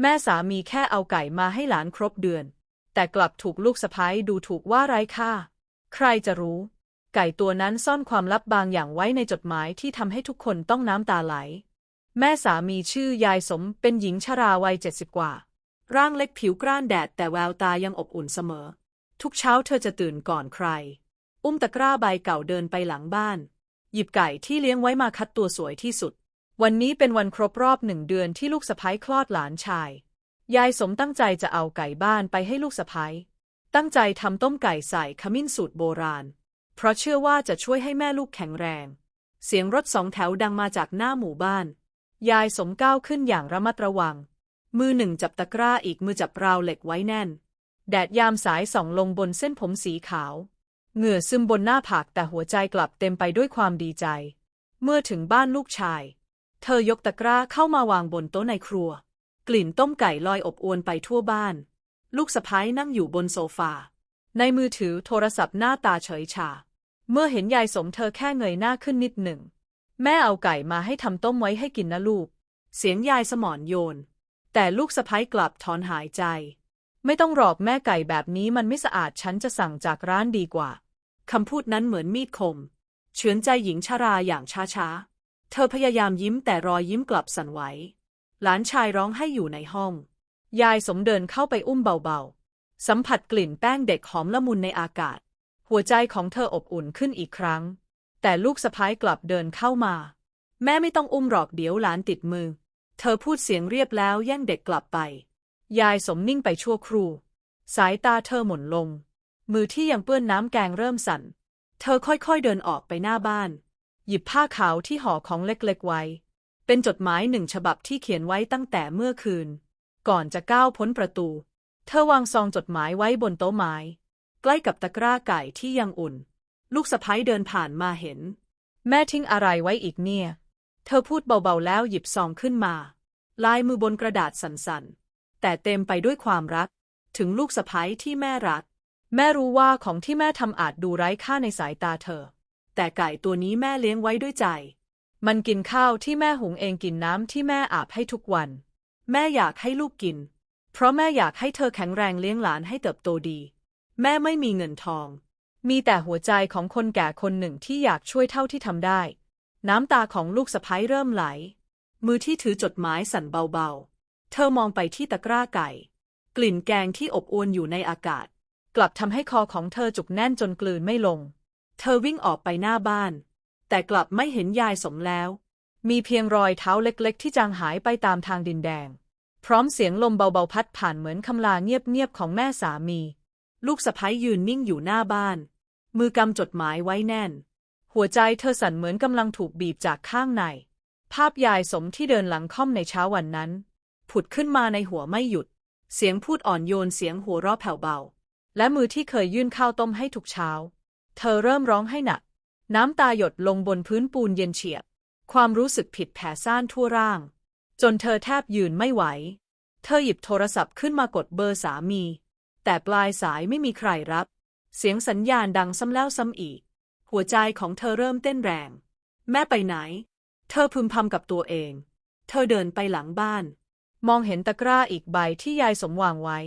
แม่สามีแค่เอาไก่มาให้หลานครบเดือน แต่กลับถูกลูกสะพ้ยดูถูกว่าไร้ค่า ใครจะรู้ ไก่ตัวนั้นซ่อนความลับบางอย่างไว้ในจดหมายที่ทำให้ทุกคนต้องน้ำตาไหล แม่สามีชื่อยายสมเป็นหญิงชราวัยเจ็ดสิบกว่า ร่างเล็กผิวกร้านแดดแต่แววตายังอบอุ่นเสมอ ทุกเช้าเธอจะตื่นก่อนใคร อุ้มตะกร้าใบเก่าเดินไปหลังบ้าน หยิบไก่ที่เลี้ยงไว้มาคัดตัวสวยที่สุด วันนี้เป็นวันครบรอบหนึ่งเดือนที่ลูกสะพ้ยคลอดหลานชาย ยายสมตั้งใจจะเอาไก่บ้านไปให้ลูกสะพ้ยตั้งใจทำต้มไก่ใส่ขมิ้นสูตรโบราณ เพราะเชื่อว่าจะช่วยให้แม่ลูกแข็งแรง เสียงรถสองแถวดังมาจากหน้าหมู่บ้าน ยายสมก้าวขึ้นอย่างระมัดระวัง มือหนึ่งจับตะกร้าอีกมือจับราวเหล็กไว้แน่น แดดยามสายส่องลงบนเส้นผมสีขาว เหงื่อซึมบนหน้าผากแต่หัวใจกลับเต็มไปด้วยความดีใจ เมื่อถึงบ้านลูกชาย เธอยกตะกร้าเข้ามาวางบนโต๊ะในครัว กลิ่นต้มไก่ลอยอบอวนไปทั่วบ้าน ลูกสะพ้ายนั่งอยู่บนโซฟา ในมือถือโทรศัพท์หน้าตาเฉยชา เมื่อเห็นยายสมเธอแค่เงยหน้าขึ้นนิดหนึ่ง แม่เอาไก่มาให้ทำต้มไว้ให้กินนะลูก เสียงยายสมอนโยน แต่ลูกสะพ้ายกลับถอนหายใจ ไม่ต้องหรอกแม่ไก่แบบนี้มันไม่สะอาดฉันจะสั่งจากร้านดีกว่าคำพูดนั้นเหมือนมีดคม เฉือนใจหญิงชาราอย่างช้าๆ เธอพยายามยิ้มแต่รอยยิ้มกลับสั่นไหว หลานชายร้องให้อยู่ในห้อง ยายสมเดินเข้าไปอุ้มเบาๆ สัมผัสกลิ่นแป้งเด็กหอมละมุนในอากาศ หัวใจของเธออบอุ่นขึ้นอีกครั้ง แต่ลูกสะพ้ายกลับเดินเข้ามา แม่ไม่ต้องอุ้มหรอกเดี๋ยวหลานติดมือ เธอพูดเสียงเรียบแล้วแย่งเด็กกลับไป ยายสมนิ่งไปชั่วครู่ สายตาเธอหม่นลง มือที่ยังเปื้อนน้ำแกงเริ่มสั่น เธอค่อยๆเดินออกไปหน้าบ้าน หยิบผ้าขาวที่ห่อของเล็กๆไว้ เป็นจดหมายหนึ่งฉบับที่เขียนไว้ตั้งแต่เมื่อคืน ก่อนจะก้าวพ้นประตู เธอวางซองจดหมายไว้บนโต๊ะไม้ ใกล้กับตะกร้าไก่ที่ยังอุ่น ลูกสะพ้ยเดินผ่านมาเห็น แม่ทิ้งอะไรไว้อีกเนี่ย เธอพูดเบาๆแล้วหยิบซองขึ้นมา ลายมือบนกระดาษสั่นๆ แต่เต็มไปด้วยความรัก ถึงลูกสะพ้ยที่แม่รัก แม่รู้ว่าของที่แม่ทำอาจดูไร้ค่าในสายตาเธอ แต่ไก่ตัวนี้แม่เลี้ยงไว้ด้วยใจ มันกินข้าวที่แม่หุงเองกินน้ำที่แม่อาบให้ทุกวัน แม่อยากให้ลูกกิน เพราะแม่อยากให้เธอแข็งแรงเลี้ยงหลานให้เติบโตดี แม่ไม่มีเงินทอง มีแต่หัวใจของคนแก่คนหนึ่งที่อยากช่วยเท่าที่ทำได้ น้ำตาของลูกสะพ้ยเริ่มไหล มือที่ถือจดหมายสั่นเบาๆ เธอมองไปที่ตะกร้าไก่ กลิ่นแกงที่อบอวนอยู่ในอากาศ กลับทำให้คอของเธอจุกแน่นจนกลืนไม่ลง เธอวิ่งออกไปหน้าบ้าน แต่กลับไม่เห็นยายสมแล้ว มีเพียงรอยเท้าเล็กๆ ที่จางหายไปตามทางดินแดง พร้อมเสียงลมเบาๆพัดผ่านเหมือนคำลาเงียบๆของแม่สามี ลูกสะพ้ยยืนนิ่งอยู่หน้าบ้าน มือกำจดหมายไว้แน่น หัวใจเธอสั่นเหมือนกำลังถูกบีบจากข้างใน ภาพยายสมที่เดินหลังค่อมในเช้าวันนั้น ผุดขึ้นมาในหัวไม่หยุด เสียงพูดอ่อนโยนเสียงหัวเราะแผ่วเบา และมือที่เคยยื่นข้าวต้มให้ทุกเช้า เธอเริ่มร้องให้หนัก น้ำตาหยดลงบนพื้นปูนเย็นเฉียบ ความรู้สึกผิดแผ่ซ่านทั่วร่าง จนเธอแทบยืนไม่ไหว เธอหยิบโทรศัพท์ขึ้นมากดเบอร์สามี แต่ปลายสายไม่มีใครรับ เสียงสัญญาณดังซ้ำแล้วซ้ำอีก หัวใจของเธอเริ่มเต้นแรง แม่ไปไหน เธอพึมพำกับตัวเอง เธอเดินไปหลังบ้าน มองเห็นตะกร้าอีกใบที่ยายสมวางไว้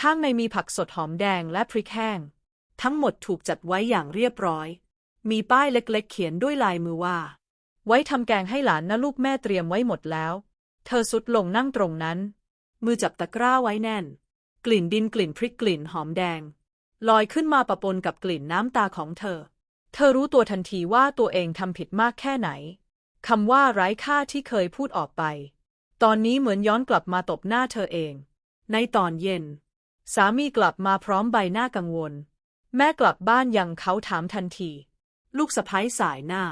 ข้างในมีผักสดหอมแดงและพริกแห้ง ทั้งหมดถูกจัดไว้อย่างเรียบร้อย มีป้ายเล็กๆ เขียนด้วยลายมือว่า ไว้ทำแกงให้หลานนะลูกแม่เตรียมไว้หมดแล้ว เธอสุดลงนั่งตรงนั้น มือจับตะกร้าไว้แน่น กลิ่นดินกลิ่นพริกกลิ่นหอมแดง ลอยขึ้นมาปะปนกับกลิ่นน้ำตาของเธอ เธอรู้ตัวทันทีว่าตัวเองทำผิดมากแค่ไหนคำว่าไร้ค่าที่เคยพูดออกไป ตอนนี้เหมือนย้อนกลับมาตบหน้าเธอเอง ในตอนเย็น สามีกลับมาพร้อมใบหน้ากังวล แม่กลับบ้านยังเขาถามทันที ลูกสะพ้ายสายหน้า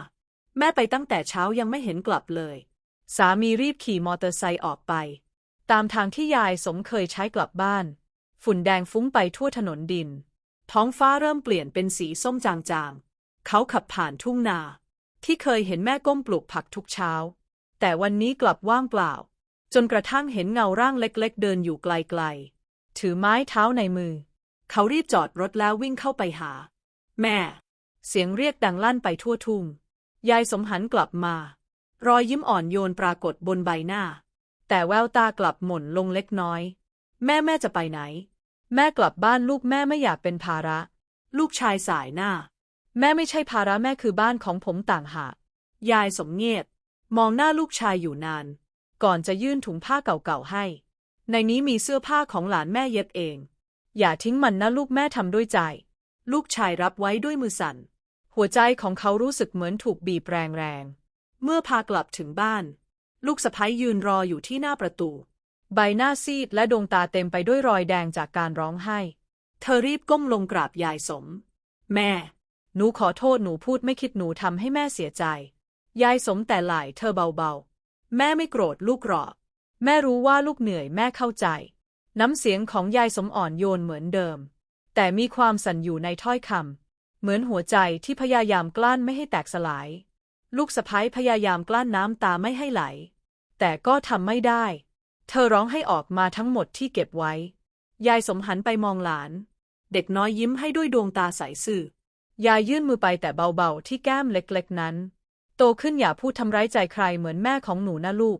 แม่ไปตั้งแต่เช้ายังไม่เห็นกลับเลย สามีรีบขี่มอเตอร์ไซค์ออกไป ตามทางที่ยายสมเคยใช้กลับบ้าน ฝุ่นแดงฟุ้งไปทั่วถนนดิน ท้องฟ้าเริ่มเปลี่ยนเป็นสีส้มจางๆ เขาขับผ่านทุ่งนา ที่เคยเห็นแม่ก้มปลูกผักทุกเช้า แต่วันนี้กลับว่างเปล่า จนกระทั่งเห็นเงาร่างเล็กๆ เดินอยู่ไกลๆ ถือไม้เท้าในมือ เขารีบจอดรถแล้ววิ่งเข้าไปหา แม่ เสียงเรียกดังลั่นไปทั่วทุ่ง ยายสมหันกลับมา รอยยิ้มอ่อนโยนปรากฏบนใบหน้า แต่แววตากลับหม่นลงเล็กน้อย แม่แม่จะไปไหน แม่กลับบ้านลูกแม่ไม่อยากเป็นภาระ ลูกชายสายหน้า แม่ไม่ใช่ภาระแม่คือบ้านของผมต่างหาก ยายสมเงียบมองหน้าลูกชายอยู่นาน ก่อนจะยื่นถุงผ้าเก่าๆให้ ในนี้มีเสื้อผ้าของหลานแม่เย็บเอง อย่าทิ้งมันนะลูกแม่ทำด้วยใจ ลูกชายรับไว้ด้วยมือสั่น หัวใจของเขารู้สึกเหมือนถูกบีบแรงๆ เมื่อพากลับถึงบ้าน ลูกสะพ้ยยืนรออยู่ที่หน้าประตู ใบหน้าซีดและดวงตาเต็มไปด้วยรอยแดงจากการร้องไห้ เธอรีบก้มลงกราบยายสม แม่ หนูขอโทษหนูพูดไม่คิดหนูทำให้แม่เสียใจ ยายสมแต่ไหล่เธอเบาๆ แม่ไม่โกรธลูกหรอก แม่รู้ว่าลูกเหนื่อยแม่เข้าใจ น้ำเสียงของยายสมอ่อนโยนเหมือนเดิม แต่มีความสั่นอยู่ในถ้อยคำเหมือนหัวใจที่พยายามกลั้นไม่ให้แตกสลาย ลูกสะพ้ยพยายามกลั้นน้ำตาไม่ให้ไหล แต่ก็ทำไม่ได้ เธอร้องให้ออกมาทั้งหมดที่เก็บไว้ ยายสมหันไปมองหลาน เด็กน้อยยิ้มให้ด้วยดวงตาใสซื่อยายยื่นมือไปแต่เบาๆที่แก้มเล็กๆนั้น โตขึ้นอย่าพูดทำร้ายใจใครเหมือนแม่ของหนูนะลูก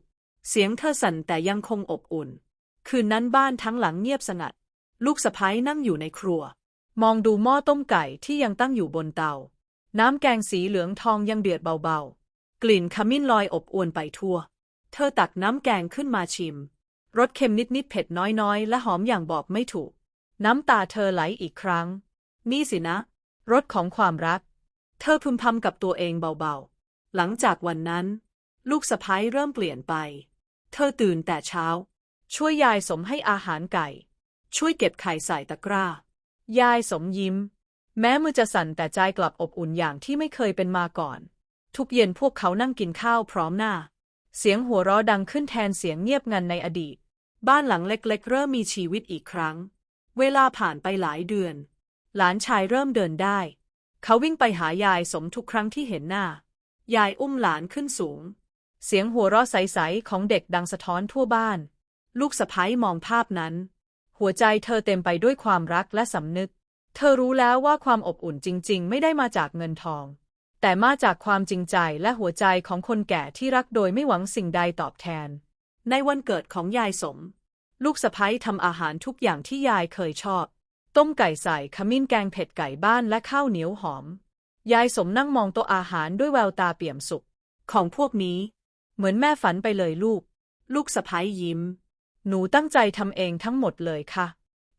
เสียงเธอสั่นแต่ยังคงอบอุ่น คืนนั้นบ้านทั้งหลังเงียบสงัด ลูกสะพ้ายนั่งอยู่ในครัว มองดูหม้อต้มไก่ที่ยังตั้งอยู่บนเตา น้ำแกงสีเหลืองทองยังเดือดเบาๆ กลิ่นขมิ้นลอยอบอวนไปทั่ว เธอตักน้ำแกงขึ้นมาชิม รสเค็มนิดๆ เผ็ดน้อยๆ และหอมอย่างบอกไม่ถูก น้ำตาเธอไหลอีกครั้ง นี่สินะ รสของความรัก เธอพึมพำกับตัวเองเบาๆ หลังจากวันนั้น ลูกสะพ้ายเริ่มเปลี่ยนไป เธอตื่นแต่เช้า ช่วยยายสมให้อาหารไก่ ช่วยเก็บไข่ใส่ตะกร้า ยายสมยิ้ม แม้มือจะสั่นแต่ใจกลับอบอุ่นอย่างที่ไม่เคยเป็นมาก่อน ทุกเย็นพวกเขานั่งกินข้าวพร้อมหน้า เสียงหัวเราะดังขึ้นแทนเสียงเงียบงันในอดีต บ้านหลังเล็กๆ เริ่มมีชีวิตอีกครั้ง เวลาผ่านไปหลายเดือน หลานชายเริ่มเดินได้ เขาวิ่งไปหายายสมทุกครั้งที่เห็นหน้า ยายอุ้มหลานขึ้นสูง เสียงหัวเราะใสๆของเด็กดังสะท้อนทั่วบ้าน ลูกสะพ้ยมองภาพนั้น หัวใจเธอเต็มไปด้วยความรักและสำนึก เธอรู้แล้วว่าความอบอุ่นจริง ๆ ไม่ได้มาจากเงินทอง แต่มาจากความจริงใจและหัวใจของคนแก่ที่รักโดยไม่หวังสิ่งใดตอบแทน ในวันเกิดของยายสม ลูกสะพ้ยทำอาหารทุกอย่างที่ยายเคยชอบ ต้มไก่ใส่ขมิ้นแกงเผ็ดไก่บ้านและข้าวเหนียวหอม ยายสมนั่งมองโต๊ะอาหารด้วยแววตาเปี่ยมสุข ของพวกนี้ เหมือนแม่ฝันไปเลยลูก ลูกสะพ้ยยิ้ม หนูตั้งใจทำเองทั้งหมดเลยค่ะ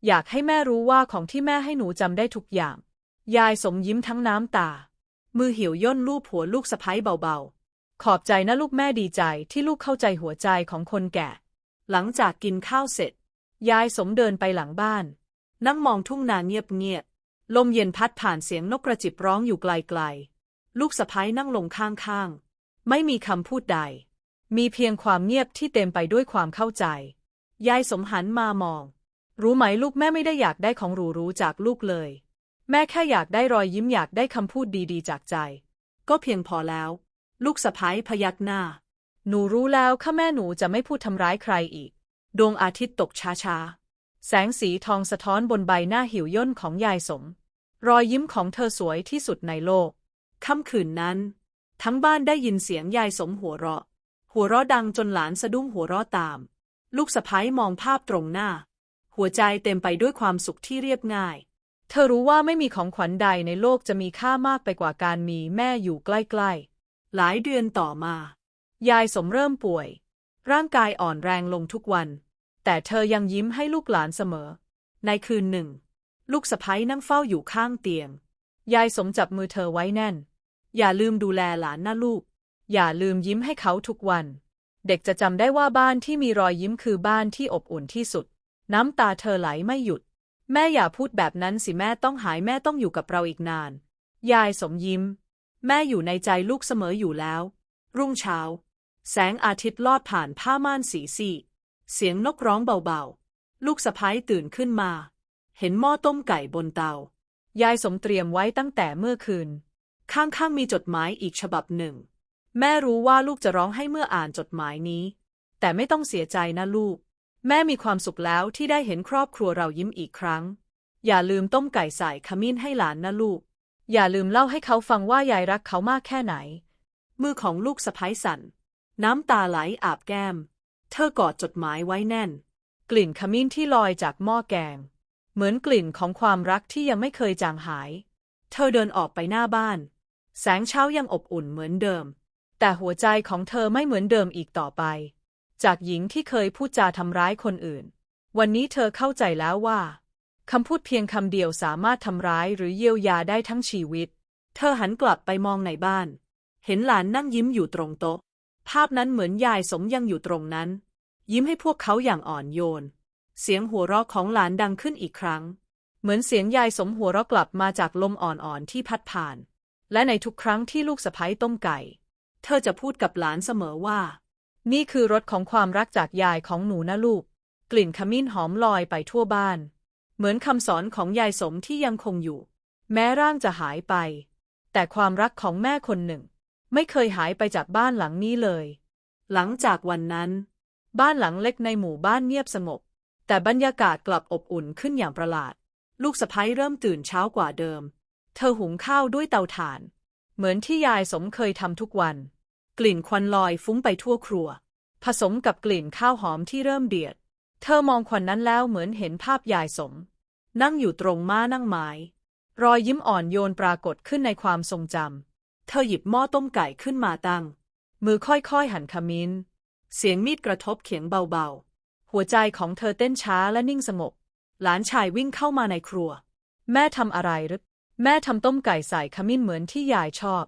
อยากให้แม่รู้ว่าของที่แม่ให้หนูจำได้ทุกอย่าง ยายสมยิ้มทั้งน้ำตา มือเหี่ยวย่นลูบหัวลูกสะพ้ยเบาๆ ขอบใจนะลูกแม่ดีใจที่ลูกเข้าใจหัวใจของคนแก่ หลังจากกินข้าวเสร็จ ยายสมเดินไปหลังบ้าน นั่งมองทุ่งนาเงียบๆ ลมเย็นพัดผ่านเสียงนกกระจิบร้องอยู่ไกลๆ ลูกสะพ้ยนั่งลงข้างๆ ไม่มีคำพูดใด มีเพียงความเงียบที่เต็มไปด้วยความเข้าใจ ยายสมหันมามอง รู้ไหมลูกแม่ไม่ได้อยากได้ของหรูหรูจากลูกเลย แม่แค่อยากได้รอยยิ้มอยากได้คำพูดดีๆ จากใจ ก็เพียงพอแล้ว ลูกสะพ้ายพยักหน้า หนูรู้แล้วข้าแม่หนูจะไม่พูดทำร้ายใครอีก ดวงอาทิตย์ตกช้าๆ แสงสีทองสะท้อนบนใบหน้าหิวย่นของยายสม รอยยิ้มของเธอสวยที่สุดในโลก ค่ำคืนนั้น ทั้งบ้านได้ยินเสียงยายสมหัวเราะ หัวเราะดังจนหลานสะดุ้งหัวเราะตาม ลูกสะพ้ายมองภาพตรงหน้า หัวใจเต็มไปด้วยความสุขที่เรียบง่าย เธอรู้ว่าไม่มีของขวัญใดในโลกจะมีค่ามากไปกว่าการมีแม่อยู่ใกล้ๆ หลายเดือนต่อมา ยายสมเริ่มป่วย ร่างกายอ่อนแรงลงทุกวัน แต่เธอยังยิ้มให้ลูกหลานเสมอ ในคืนหนึ่ง ลูกสะพ้ายนั่งเฝ้าอยู่ข้างเตียง ยายสมจับมือเธอไว้แน่น อย่าลืมดูแลหลานนะลูก อย่าลืมยิ้มให้เขาทุกวัน เด็กจะจำได้ว่าบ้านที่มีรอยยิ้มคือบ้านที่อบอุ่นที่สุด น้ำตาเธอไหลไม่หยุด แม่อย่าพูดแบบนั้นสิแม่ต้องหายแม่ต้องอยู่กับเราอีกนาน ยายสมยิ้ม แม่อยู่ในใจลูกเสมออยู่แล้ว รุ่งเช้า แสงอาทิตย์ลอดผ่านผ้าม่านสีซีเสียงนกร้องเบาๆ ลูกสะพ้ายตื่นขึ้นมา เห็นหม้อต้มไก่บนเตา ยายสมเตรียมไว้ตั้งแต่เมื่อคืน ข้างๆมีจดหมายอีกฉบับหนึ่ง แม่รู้ว่าลูกจะร้องให้เมื่ออ่านจดหมายนี้ แต่ไม่ต้องเสียใจนะลูก แม่มีความสุขแล้วที่ได้เห็นครอบครัวเรายิ้มอีกครั้ง อย่าลืมต้มไก่ใส่ขมิ้นให้หลานนะลูก อย่าลืมเล่าให้เขาฟังว่ายายรักเขามากแค่ไหน มือของลูกสะพ้ยสั่น น้ำตาไหลอาบแก้ม เธอกอดจดหมายไว้แน่น กลิ่นขมิ้นที่ลอยจากหม้อแกง เหมือนกลิ่นของความรักที่ยังไม่เคยจางหาย เธอเดินออกไปหน้าบ้าน แสงเช้ายังอบอุ่นเหมือนเดิม แต่หัวใจของเธอไม่เหมือนเดิมอีกต่อไป จากหญิงที่เคยพูดจาทำร้ายคนอื่น วันนี้เธอเข้าใจแล้วว่าคำพูดเพียงคำเดียวสามารถทำร้ายหรือเยียวยาได้ทั้งชีวิต เธอหันกลับไปมองในบ้าน เห็นหลานนั่งยิ้มอยู่ตรงโต๊ะ ภาพนั้นเหมือนยายสมยังอยู่ตรงนั้น ยิ้มให้พวกเขาอย่างอ่อนโยน เสียงหัวเราะของหลานดังขึ้นอีกครั้ง เหมือนเสียงยายสมหัวเราะกลับมาจากลมอ่อนๆที่พัดผ่าน และในทุกครั้งที่ลูกสะใภ้ต้มไก่ เธอจะพูดกับหลานเสมอว่า นี่คือรสของความรักจากยายของหนูนะลูก กลิ่นขมิ้นหอมลอยไปทั่วบ้าน เหมือนคำสอนของยายสมที่ยังคงอยู่ แม้ร่างจะหายไป แต่ความรักของแม่คนหนึ่ง ไม่เคยหายไปจากบ้านหลังนี้เลย หลังจากวันนั้น บ้านหลังเล็กในหมู่บ้านเงียบสงบ แต่บรรยากาศกลับอบอุ่นขึ้นอย่างประหลาด ลูกสะใภ้เริ่มตื่นเช้ากว่าเดิม เธอหุงข้าวด้วยเตาถ่าน เหมือนที่ยายสมเคยทำทุกวัน กลิ่นควันลอยฟุ้งไปทั่วครัว ผสมกับกลิ่นข้าวหอมที่เริ่มเดือด เธอมองควันนั้นแล้วเหมือนเห็นภาพยายสม นั่งอยู่ตรงม้านั่งไม้ รอยยิ้มอ่อนโยนปรากฏขึ้นในความทรงจำ เธอหยิบหม้อต้มไก่ขึ้นมาตั้ง มือค่อยๆ หั่นขมิ้น เสียงมีดกระทบเขียงเบาๆ หัวใจของเธอเต้นช้าและนิ่งสงบ หลานชายวิ่งเข้ามาในครัว แม่ทำอะไรรือ แม่ทำต้มไก่ใส่ขมิ้นเหมือนที่ยายชอบ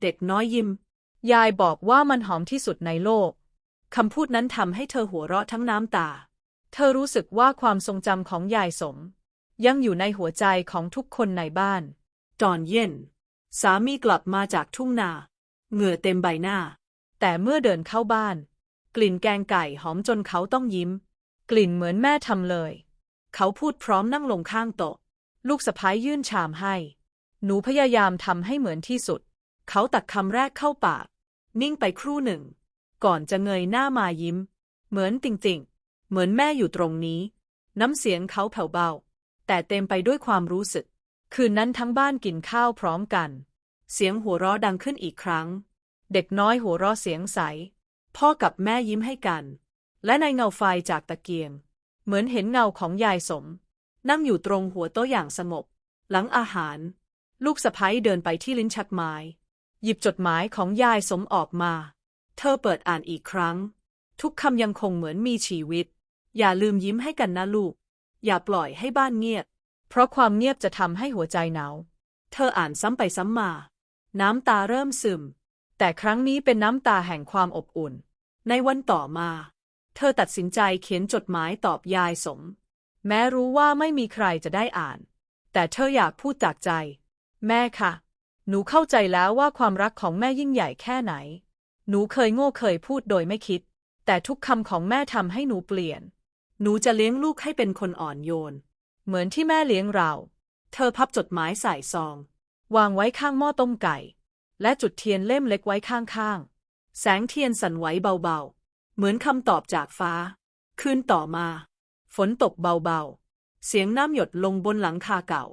เด็กน้อยยิ้ม ยายบอกว่ามันหอมที่สุดในโลก คำพูดนั้นทำให้เธอหัวเราะทั้งน้ำตา เธอรู้สึกว่าความทรงจำของยายสม ยังอยู่ในหัวใจของทุกคนในบ้าน ตอนเย็น สามีกลับมาจากทุ่งนา เหงื่อเต็มใบหน้า แต่เมื่อเดินเข้าบ้าน กลิ่นแกงไก่หอมจนเขาต้องยิ้ม กลิ่นเหมือนแม่ทำเลย เขาพูดพร้อมนั่งลงข้างโต๊ะ ลูกสะพ้ายยื่นชามให้ หนูพยายามทำให้เหมือนที่สุด เขาตักคำแรกเข้าปาก นิ่งไปครู่หนึ่ง ก่อนจะเงยหน้ามายิ้ม เหมือนจริงๆ เหมือนแม่อยู่ตรงนี้ น้ำเสียงเขาแผ่วเบา แต่เต็มไปด้วยความรู้สึก คืนนั้นทั้งบ้านกินข้าวพร้อมกัน เสียงหัวเราะดังขึ้นอีกครั้ง เด็กน้อยหัวเราะเสียงใส พ่อกับแม่ยิ้มให้กัน และในเงาไฟจากตะเกียง เหมือนเห็นเงาของยายสม นั่งอยู่ตรงหัวโต๊ะอย่างสงบหลังอาหาร ลูกสะพ้ยเดินไปที่ลิ้นชักไม้ หยิบจดหมายของยายสมออกมา เธอเปิดอ่านอีกครั้ง ทุกคำยังคงเหมือนมีชีวิต อย่าลืมยิ้มให้กันนะลูก อย่าปล่อยให้บ้านเงียบ เพราะความเงียบจะทำให้หัวใจหนาว เธออ่านซ้ำไปซ้ำมา น้ำตาเริ่มซึม แต่ครั้งนี้เป็นน้ำตาแห่งความอบอุ่น ในวันต่อมา เธอตัดสินใจเขียนจดหมายตอบยายสม แม้รู้ว่าไม่มีใครจะได้อ่าน แต่เธออยากพูดจากใจ แม่ค่ะหนูเข้าใจแล้วว่าความรักของแม่ยิ่งใหญ่แค่ไหน หนูเคยโง่เคยพูดโดยไม่คิด แต่ทุกคำของแม่ทำให้หนูเปลี่ยน หนูจะเลี้ยงลูกให้เป็นคนอ่อนโยน เหมือนที่แม่เลี้ยงเรา เธอพับจดหมายใส่ซอง วางไว้ข้างหม้อต้มไก่ และจุดเทียนเล่มเล็กไว้ข้างๆ แสงเทียนสั่นไหวเบาๆ เหมือนคำตอบจากฟ้า คืนต่อมา ฝนตกเบาๆ เสียงน้ำหยดลงบนหลังคาเก่า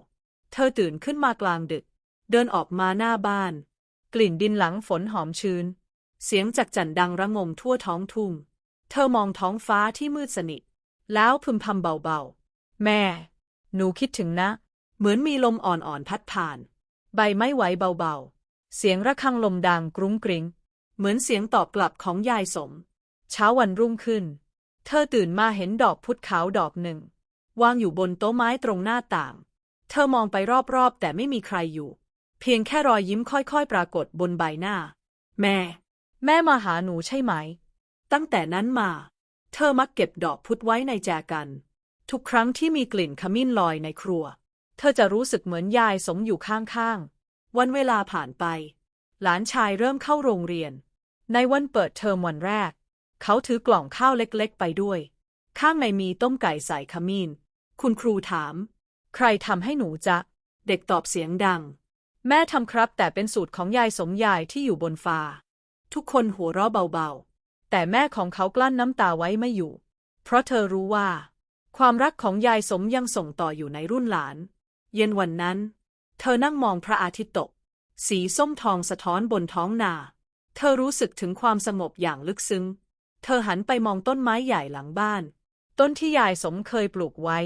เธอตื่นขึ้นมากลางดึก เดินออกมาหน้าบ้าน กลิ่นดินหลังฝนหอมชื้น เสียงจักจั่นดังระงมทั่วท้องทุ่ง เธอมองท้องฟ้าที่มืดสนิท แล้วพึมพำเบาๆ แม่ หนูคิดถึงนะ เหมือนมีลมอ่อนๆพัดผ่าน ใบไม้ไหวเบาๆ เสียงระฆังลมดังกรุ้งกริ้ง เหมือนเสียงตอบกลับของยายสม เช้าวันรุ่งขึ้น เธอตื่นมาเห็นดอกพุธขาวดอกหนึ่ง วางอยู่บนโต๊ะไม้ตรงหน้าต่าง เธอมองไปรอบๆ แต่ไม่มีใครอยู่ เพียงแค่รอยยิ้มค่อยๆ ปรากฏบนใบหน้า แม่ แม่มาหาหนูใช่ไหม ตั้งแต่นั้นมา เธอมักเก็บดอกพุธไว้ในแจกัน ทุกครั้งที่มีกลิ่นขมิ้นลอยในครัว เธอจะรู้สึกเหมือนยายสมอยู่ข้างๆ วันเวลาผ่านไป หลานชายเริ่มเข้าโรงเรียน ในวันเปิดเทอมวันแรก เขาถือกล่องข้าวเล็กๆ ไปด้วย ข้างในมีต้มไก่ใส่ขมิ้น คุณครูถาม ใครทำให้หนูจะเด็กตอบเสียงดัง แม่ทำครับแต่เป็นสูตรของยายสมยายที่อยู่บนฟ้า ทุกคนหัวเราะเบาๆ แต่แม่ของเขากลั้นน้ำตาไว้ไม่อยู่ เพราะเธอรู้ว่า ความรักของยายสมยังส่งต่ออยู่ในรุ่นหลาน เย็นวันนั้น เธอนั่งมองพระอาทิตย์ตก สีส้มทองสะท้อนบนท้องนา เธอรู้สึกถึงความสงบอย่างลึกซึ้ง เธอหันไปมองต้นไม้ใหญ่หลังบ้าน ต้นที่ยายสมเคยปลูกไว้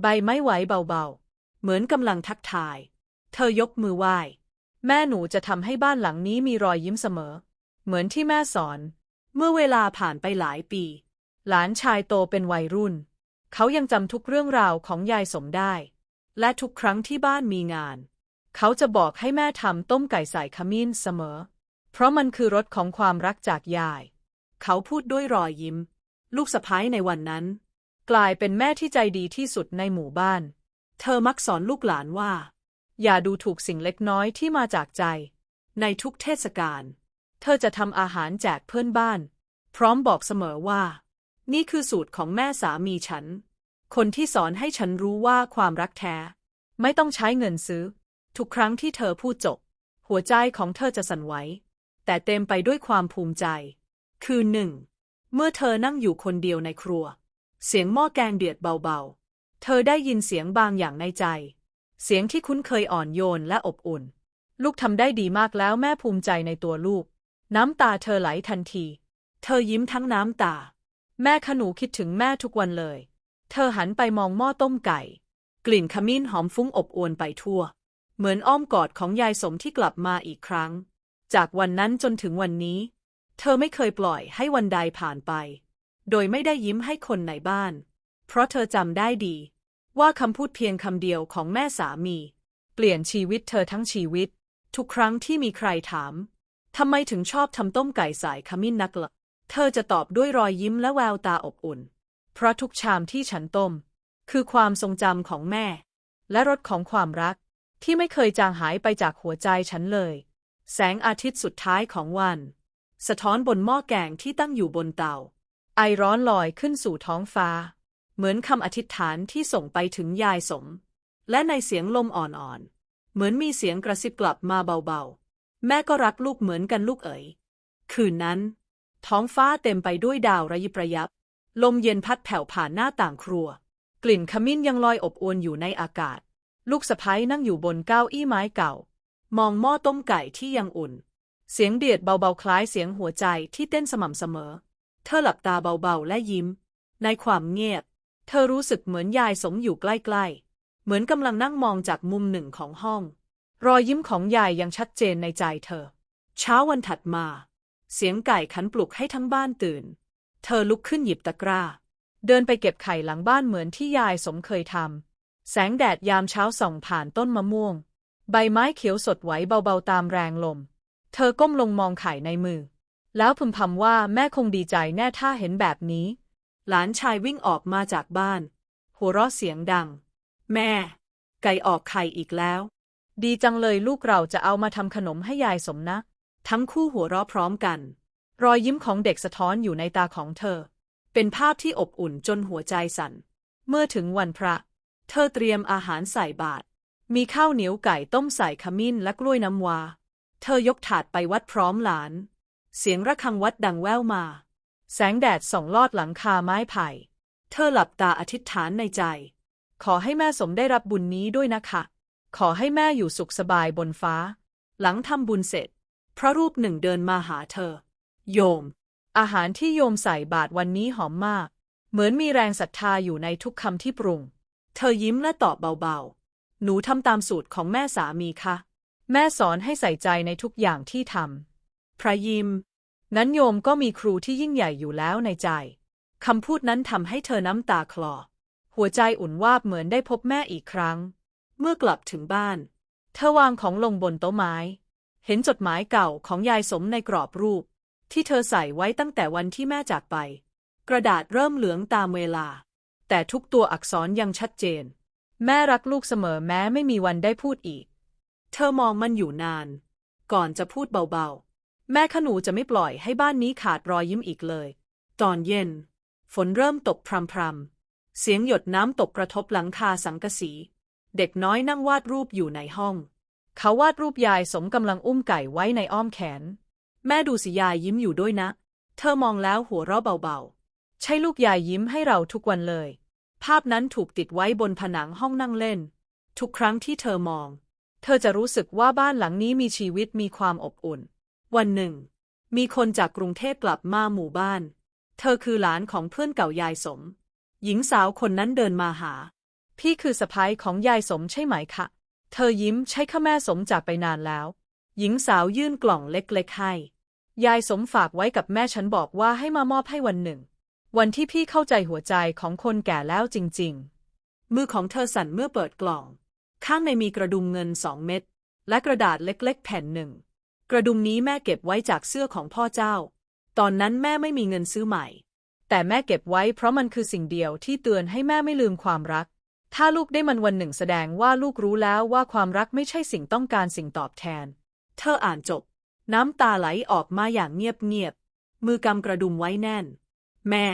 ใบไม้ไหวเบาๆ เหมือนกำลังทักทาย เธอยกมือไหว้ แม่หนูจะทำให้บ้านหลังนี้มีรอยยิ้มเสมอ เหมือนที่แม่สอน เมื่อเวลาผ่านไปหลายปี หลานชายโตเป็นวัยรุ่น เขายังจำทุกเรื่องราวของยายสมได้ และทุกครั้งที่บ้านมีงาน เขาจะบอกให้แม่ทำต้มไก่ใส่ขมิ้นเสมอ เพราะมันคือรสของความรักจากยาย เขาพูดด้วยรอยยิ้ม ลูกสะพ้ายในวันนั้น กลายเป็นแม่ที่ใจดีที่สุดในหมู่บ้าน เธอมักสอนลูกหลานว่า อย่าดูถูกสิ่งเล็กน้อยที่มาจากใจ ในทุกเทศกาลเธอจะทำอาหารแจกเพื่อนบ้าน พร้อมบอกเสมอว่า นี่คือสูตรของแม่สามีฉัน คนที่สอนให้ฉันรู้ว่าความรักแท้ ไม่ต้องใช้เงินซื้อ ทุกครั้งที่เธอพูดจบ หัวใจของเธอจะสั่นไหวแต่เต็มไปด้วยความภูมิใจ คือหนึ่ง เมื่อเธอนั่งอยู่คนเดียวในครัว เสียงหม้อแกงเดือดเบาๆ เธอได้ยินเสียงบางอย่างในใจ เสียงที่คุ้นเคยอ่อนโยนและอบอุ่น ลูกทำได้ดีมากแล้วแม่ภูมิใจในตัวลูก น้ำตาเธอไหลทันที เธอยิ้มทั้งน้ำตา แม่ขนูคิดถึงแม่ทุกวันเลย เธอหันไปมองหม้อต้มไก่ กลิ่นขมิ้นหอมฟุ้งอบอวนไปทั่ว เหมือนอ้อมกอดของยายสมที่กลับมาอีกครั้ง จากวันนั้นจนถึงวันนี้ เธอไม่เคยปล่อยให้วันใดผ่านไป โดยไม่ได้ยิ้มให้คนในบ้าน เพราะเธอจำได้ดี ว่าคำพูดเพียงคำเดียวของแม่สามี เปลี่ยนชีวิตเธอทั้งชีวิต ทุกครั้งที่มีใครถามทำไมถึงชอบทำต้มไก่สายขมิ้นนักละ่ะเธอจะตอบด้วยรอยยิ้มและแววตาอบอุ่น เพราะทุกชามที่ฉันต้ม คือความทรงจำของแม่ และรสของความรัก ที่ไม่เคยจางหายไปจากหัวใจฉันเลย แสงอาทิตย์สุดท้ายของวัน สะท้อนบนหม้อแกงที่ตั้งอยู่บนเตา ไอร้อนลอยขึ้นสู่ท้องฟ้า เหมือนคำอธิษฐานที่ส่งไปถึงยายสม และในเสียงลมอ่อนๆ เหมือนมีเสียงกระซิบกลับมาเบาๆ แม่ก็รักลูกเหมือนกันลูกเอ๋ย คืนนั้น ท้องฟ้าเต็มไปด้วยดาวระยิบระยับ ลมเย็นพัดแผ่วผ่านหน้าต่างครัว กลิ่นขมิ้นยังลอยอบอวนอยู่ในอากาศ ลูกสะพ้ยนั่งอยู่บนเก้าอี้ไม้เก่า มองหม้อต้มไก่ที่ยังอุ่น เสียงเดียดเบาๆคล้ายเสียงหัวใจที่เต้นสม่ำเสมอ เธอหลับตาเบาๆและยิ้ม ในความเงียบ เธอรู้สึกเหมือนยายสมอยู่ใกล้ๆ เหมือนกำลังนั่งมองจากมุมหนึ่งของห้อง รอยยิ้มของยายยังชัดเจนในใจเธอ เช้าวันถัดมา เสียงไก่ขันปลุกให้ทั้งบ้านตื่น เธอลุกขึ้นหยิบตะกร้า เดินไปเก็บไข่หลังบ้านเหมือนที่ยายสมเคยทำ แสงแดดยามเช้าส่องผ่านต้นมะม่วง ใบไม้เขียวสดไหวเบาๆตามแรงลม เธอก้มลงมองไข่ในมือ แล้วพึมพำว่าแม่คงดีใจแน่ถ้าเห็นแบบนี้ หลานชายวิ่งออกมาจากบ้าน หัวเราะเสียงดัง แม่ ไก่ออกไข่อีกแล้ว ดีจังเลยลูกเราจะเอามาทำขนมให้ยายสมนะ ทั้งคู่หัวเราะพร้อมกัน รอยยิ้มของเด็กสะท้อนอยู่ในตาของเธอ เป็นภาพที่อบอุ่นจนหัวใจสั่น เมื่อถึงวันพระ เธอเตรียมอาหารใส่บาตรมีข้าวเหนียวไก่ต้มใส่ขมิ้นและกล้วยน้ำวา เธอยกถาดไปวัดพร้อมหลาน เสียงระฆังวัดดังแว่วมา แสงแดดส่องลอดหลังคาไม้ไผ่ เธอหลับตาอธิษฐานในใจ ขอให้แม่สมได้รับบุญนี้ด้วยนะคะ ขอให้แม่อยู่สุขสบายบนฟ้า หลังทำบุญเสร็จ พระรูปหนึ่งเดินมาหาเธอ โยม อาหารที่โยมใส่บาตรวันนี้หอมมาก เหมือนมีแรงศรัทธาอยู่ในทุกคำที่ปรุง เธอยิ้มและตอบเบาๆ หนูทำตามสูตรของแม่สามีค่ะ แม่สอนให้ใส่ใจในทุกอย่างที่ทำ พระยิม นั้นโยมก็มีครูที่ยิ่งใหญ่อยู่แล้วในใจ คำพูดนั้นทำให้เธอน้ำตาคลอ หัวใจอุ่นวาบเหมือนได้พบแม่อีกครั้ง เมื่อกลับถึงบ้าน เธอวางของลงบนโต๊ะไม้ เห็นจดหมายเก่าของยายสมในกรอบรูป ที่เธอใส่ไว้ตั้งแต่วันที่แม่จากไป กระดาษเริ่มเหลืองตามเวลา แต่ทุกตัวอักษรยังชัดเจน แม่รักลูกเสมอแม้ไม่มีวันได้พูดอีก เธอมองมันอยู่นาน ก่อนจะพูดเบาๆ แม่ขนูจะไม่ปล่อยให้บ้านนี้ขาดรอยยิ้มอีกเลย ตอนเย็น ฝนเริ่มตกพรำๆ เสียงหยดน้ำตกกระทบหลังคาสังกะสี เด็กน้อยนั่งวาดรูปอยู่ในห้อง เขาวาดรูปยายสมกำลังอุ้มไก่ไว้ในอ้อมแขน แม่ดูสิยายยิ้มอยู่ด้วยนะ เธอมองแล้วหัวเราะเบาๆ ใช่ลูกยายยิ้มให้เราทุกวันเลย ภาพนั้นถูกติดไว้บนผนังห้องนั่งเล่น ทุกครั้งที่เธอมอง เธอจะรู้สึกว่าบ้านหลังนี้มีชีวิตมีความอบอุ่น วันหนึ่ง มีคนจากกรุงเทพกลับมาหมู่บ้าน เธอคือหลานของเพื่อนเก่ายายสม หญิงสาวคนนั้นเดินมาหา พี่คือสะพ้ายของยายสมใช่ไหมคะ เธอยิ้มใช่ข้าแม่สมจากไปนานแล้ว หญิงสาวยื่นกล่องเล็กๆให้ ยายสมฝากไว้กับแม่ฉันบอกว่าให้มามอบให้วันหนึ่ง วันที่พี่เข้าใจหัวใจของคนแก่แล้วจริง ๆ มือของเธอสั่นเมื่อเปิดกล่อง ข้างในมีกระดุมเงินสองเม็ดและกระดาษเล็กๆ แผ่นหนึ่ง กระดุมนี้แม่เก็บไว้จากเสื้อของพ่อเจ้า ตอนนั้นแม่ไม่มีเงินซื้อใหม่ แต่แม่เก็บไว้เพราะมันคือสิ่งเดียวที่เตือนให้แม่ไม่ลืมความรัก ถ้าลูกได้มันวันหนึ่งแสดงว่าลูกรู้แล้วว่าความรักไม่ใช่สิ่งต้องการสิ่งตอบแทน เธออ่านจบ น้ำตาไหลออกมาอย่างเงียบๆมือกำกระดุมไว้แน่น แม่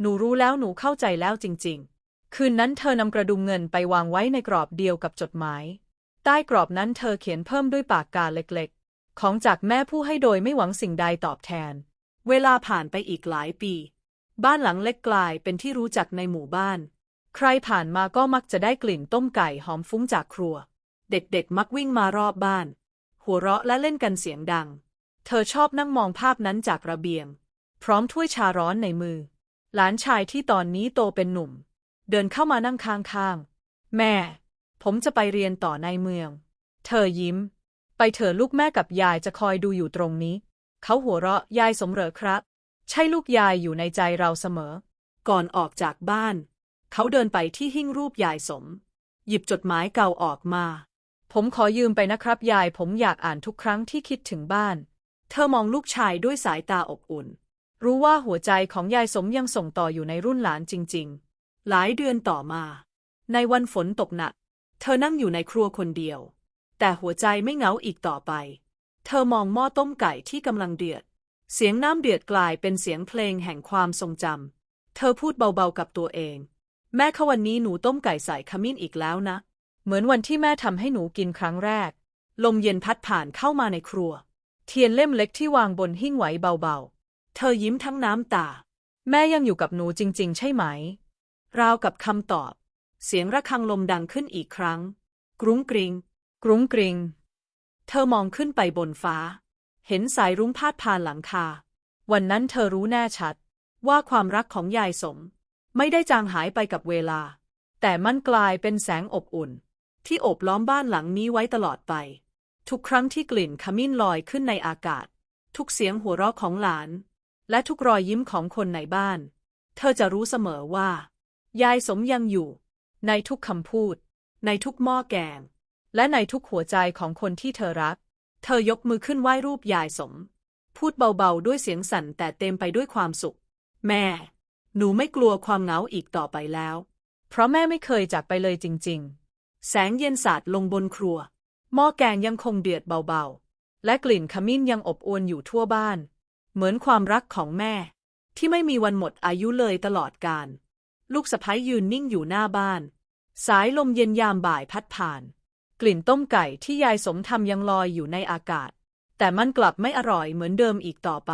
หนูรู้แล้วหนูเข้าใจแล้วจริง ๆ คืนนั้นเธอนำกระดุมเงินไปวางไว้ในกรอบเดียวกับจดหมาย ใต้กรอบนั้นเธอเขียนเพิ่มด้วยปากกาเล็กๆ ของจากแม่ผู้ให้โดยไม่หวังสิ่งใดตอบแทน เวลาผ่านไปอีกหลายปี บ้านหลังเล็กกลายเป็นที่รู้จักในหมู่บ้าน ใครผ่านมาก็มักจะได้กลิ่นต้มไก่หอมฟุ้งจากครัว เด็กๆ มักวิ่งมารอบบ้าน หัวเราะและเล่นกันเสียงดัง เธอชอบนั่งมองภาพนั้นจากระเบียง พร้อมถ้วยชาร้อนในมือ หลานชายที่ตอนนี้โตเป็นหนุ่ม เดินเข้ามานั่งข้างๆ แม่ ผมจะไปเรียนต่อในเมือง เธอยิ้ม ไปเถอะลูกแม่กับยายจะคอยดูอยู่ตรงนี้ เขาหัวเราะยายสมเหรอครับ ใช่ลูกยายอยู่ในใจเราเสมอ ก่อนออกจากบ้าน เขาเดินไปที่หิ้งรูปยายสม หยิบจดหมายเก่าออกมา ผมขอยืมไปนะครับ ยายผมอยากอ่านทุกครั้งที่คิดถึงบ้าน เธอมองลูกชายด้วยสายตาอบอุ่น รู้ว่าหัวใจของยายสมยังส่งต่ออยู่ในรุ่นหลานจริง หลายเดือนต่อมา ในวันฝนตกหนัก เธอนั่งอยู่ในครัวคนเดียว แต่หัวใจไม่เหงาอีกต่อไป เธอมองหม้อต้มไก่ที่กำลังเดือด เสียงน้ำเดือดกลายเป็นเสียงเพลงแห่งความทรงจำ เธอพูดเบาๆกับตัวเอง แม่คะวันนี้หนูต้มไก่ใส่ขมิ้นอีกแล้วนะ เหมือนวันที่แม่ทำให้หนูกินครั้งแรก ลมเย็นพัดผ่านเข้ามาในครัว เทียนเล่มเล็กที่วางบนหิ้งไหวเบาๆ เธอยิ้มทั้งน้ำตา แม่ยังอยู่กับหนูจริง ๆ ใช่ไหม ราวกับคำตอบ เสียงระฆังลมดังขึ้นอีกครั้ง กรุ้งกริง กรุ้งกริง เธอมองขึ้นไปบนฟ้า เห็นสายรุ้งพาดผ่านหลังคา วันนั้นเธอรู้แน่ชัด ว่าความรักของยายสม ไม่ได้จางหายไปกับเวลา แต่มันกลายเป็นแสงอบอุ่น ที่โอบล้อมบ้านหลังนี้ไว้ตลอดไป ทุกครั้งที่กลิ่นขมิ้นลอยขึ้นในอากาศ ทุกเสียงหัวเราะของหลาน และทุกรอยยิ้มของคนในบ้าน เธอจะรู้เสมอว่า ยายสมยังอยู่ ในทุกคำพูด ในทุกหม้อแกง และในทุกหัวใจของคนที่เธอรัก เธอยกมือขึ้นไหว้รูปยายสม พูดเบาๆด้วยเสียงสั่นแต่เต็มไปด้วยความสุข แม่ หนูไม่กลัวความเหงาอีกต่อไปแล้ว เพราะแม่ไม่เคยจากไปเลยจริง ๆ แสงเย็นสาดลงบนครัว หม้อแกงยังคงเดือดเบาๆ และกลิ่นขมิ้นยังอบอวลอยู่ทั่วบ้าน เหมือนความรักของแม่ ที่ไม่มีวันหมดอายุเลยตลอดกาล ลูกสะพ้ยยืนนิ่งอยู่หน้าบ้าน สายลมเย็นยามบ่ายพัดผ่าน กลิ่นต้มไก่ที่ยายสมทำยังลอยอยู่ในอากาศ แต่มันกลับไม่อร่อยเหมือนเดิมอีกต่อไป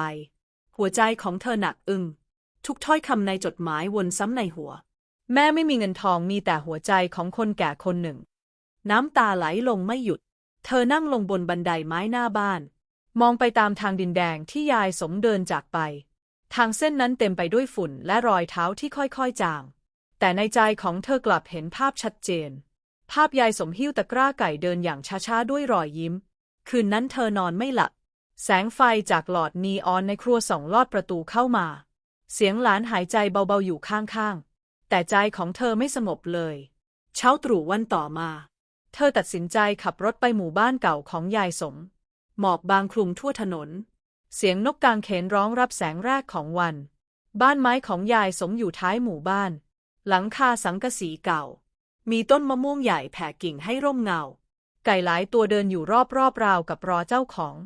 หัวใจของเธอหนักอึ้งทุกถ้อยคำในจดหมายวนซ้ำในหัว แม่ไม่มีเงินทองมีแต่หัวใจของคนแก่คนหนึ่ง น้ำตาไหลลงไม่หยุด เธอนั่งลงบนบันไดไม้หน้าบ้าน มองไปตามทางดินแดงที่ยายสมเดินจากไป ทางเส้นนั้นเต็มไปด้วยฝุ่นและรอยเท้าที่ค่อยๆจาง แต่ในใจของเธอกลับเห็นภาพชัดเจน ภาพยายสมหิ้วตะกร้าไก่เดินอย่างช้าๆด้วยรอยยิ้ม คืนนั้นเธอนอนไม่หลับ แสงไฟจากหลอดนีออนในครัวส่องลอดประตูเข้ามา เสียงหลานหายใจเบาๆอยู่ข้างๆ แต่ใจของเธอไม่สงบเลย เช้าตรู่วันต่อมา เธอตัดสินใจขับรถไปหมู่บ้านเก่าของยายสม หมอกบางคลุมทั่วถนน เสียงนกกางเขนร้องรับแสงแรกของวัน บ้านไม้ของยายสมอยู่ท้ายหมู่บ้าน หลังคาสังกะสีเก่า มีต้นมะม่วงใหญ่แผ่กิ่งให้ร่มเงา ไก่หลายตัวเดินอยู่รอบๆราวกับรอเจ้าของ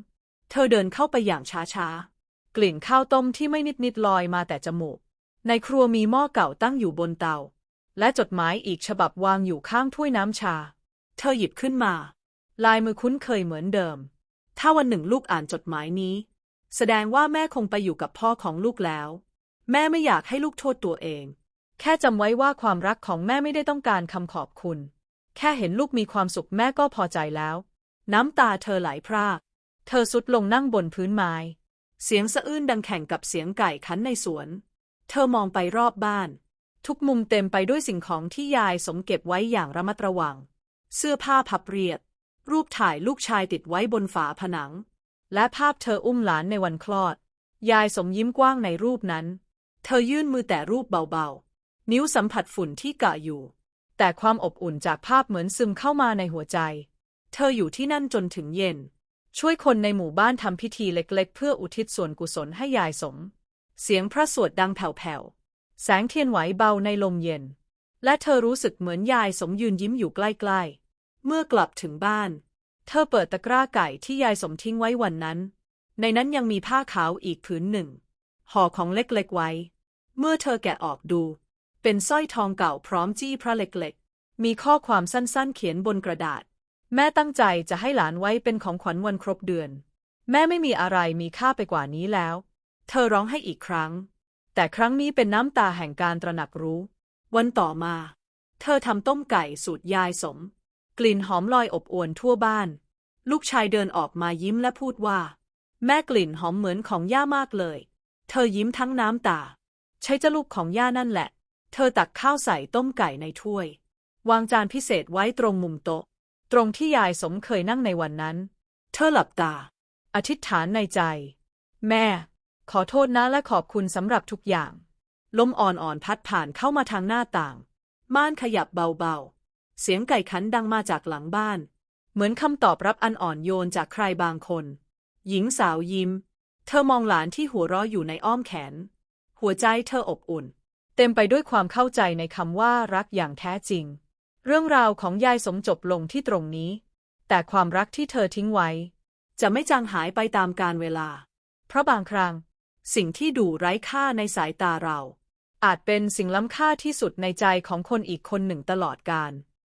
เธอเดินเข้าไปอย่างช้ากลิ่นข้าวต้มที่ไม่นิดๆลอยมาแต่จมูก ในครัวมีหม้อเก่าตั้งอยู่บนเตา และจดหมายอีกฉบับวางอยู่ข้างถ้วยน้ำชา เธอหยิบขึ้นมา ลายมือคุ้นเคยเหมือนเดิม ถ้าวันหนึ่งลูกอ่านจดหมายนี้ แสดงว่าแม่คงไปอยู่กับพ่อของลูกแล้ว แม่ไม่อยากให้ลูกโทษตัวเอง แค่จำไว้ว่าความรักของแม่ไม่ได้ต้องการคำขอบคุณ แค่เห็นลูกมีความสุขแม่ก็พอใจแล้ว น้ำตาเธอไหลพราก เธอสุดลงนั่งบนพื้นไม้ เสียงสะอื้นดังแข่งกับเสียงไก่ขันในสวน เธอมองไปรอบบ้าน ทุกมุมเต็มไปด้วยสิ่งของที่ยายสมเก็บไว้อย่างระมัดระวัง เสื้อผ้าพับเรียบรูปถ่ายลูกชายติดไว้บนฝาผนัง และภาพเธออุ้มหลานในวันคลอด ยายสมยิ้มกว้างในรูปนั้น เธอยื่นมือแต่รูปเบาๆ นิ้วสัมผัสฝุ่นที่กะอยู่ แต่ความอบอุ่นจากภาพเหมือนซึมเข้ามาในหัวใจ เธออยู่ที่นั่นจนถึงเย็น ช่วยคนในหมู่บ้านทำพิธีเล็กๆ เพื่ออุทิศส่วนกุศลให้ยายสม เสียงพระสวดดังแผ่วๆ แสงเทียนไหวเบาในลมเย็น และเธอรู้สึกเหมือนยายสมยืนยิ้มอยู่ใกล้ๆ เมื่อกลับถึงบ้าน เธอเปิดตะกร้าไก่ที่ยายสมทิ้งไว้วันนั้น ในนั้นยังมีผ้าขาวอีกผืนหนึ่ง ห่อของเล็กๆไว้ เมื่อเธอแกะออกดู เป็นสร้อยทองเก่าพร้อมจี้พระเล็กๆ มีข้อความสั้นๆ เขียนบนกระดาษ แม่ตั้งใจจะให้หลานไว้เป็นของขวัญวันครบเดือน แม่ไม่มีอะไรมีค่าไปกว่านี้แล้ว เธอร้องให้อีกครั้ง แต่ครั้งนี้เป็นน้ำตาแห่งการตระหนักรู้ วันต่อมา เธอทำต้มไก่สูตรยายสม กลิ่นหอมลอยอบอวนทั่วบ้าน ลูกชายเดินออกมายิ้มและพูดว่า แม่กลิ่นหอมเหมือนของย่ามากเลย เธอยิ้มทั้งน้ำตา ใช้เจ้าลูกของย่านั่นแหละ เธอตักข้าวใส่ต้มไก่ในถ้วย วางจานพิเศษไว้ตรงมุมโต๊ะ ตรงที่ยายสมเคยนั่งในวันนั้น เธอหลับตา อธิษฐานในใจ แม่ ขอโทษนะและขอบคุณสำหรับทุกอย่าง ลมอ่อนๆพัดผ่านเข้ามาทางหน้าต่าง ม่านขยับเบาๆ เสียงไก่ขันดังมาจากหลังบ้าน เหมือนคำตอบรับอันอ่อนโยนจากใครบางคน หญิงสาวยิ้ม เธอมองหลานที่หัวเราะอยู่ในอ้อมแขน หัวใจเธออบอุ่น เต็มไปด้วยความเข้าใจในคำว่ารักอย่างแท้จริง เรื่องราวของยายสมจบลงที่ตรงนี้ แต่ความรักที่เธอทิ้งไว้ จะไม่จางหายไปตามกาลเวลา เพราะบางครั้ง สิ่งที่ดูไร้ค่าในสายตาเรา อาจเป็นสิ่งล้ำค่าที่สุดในใจของคนอีกคนหนึ่งตลอดกาล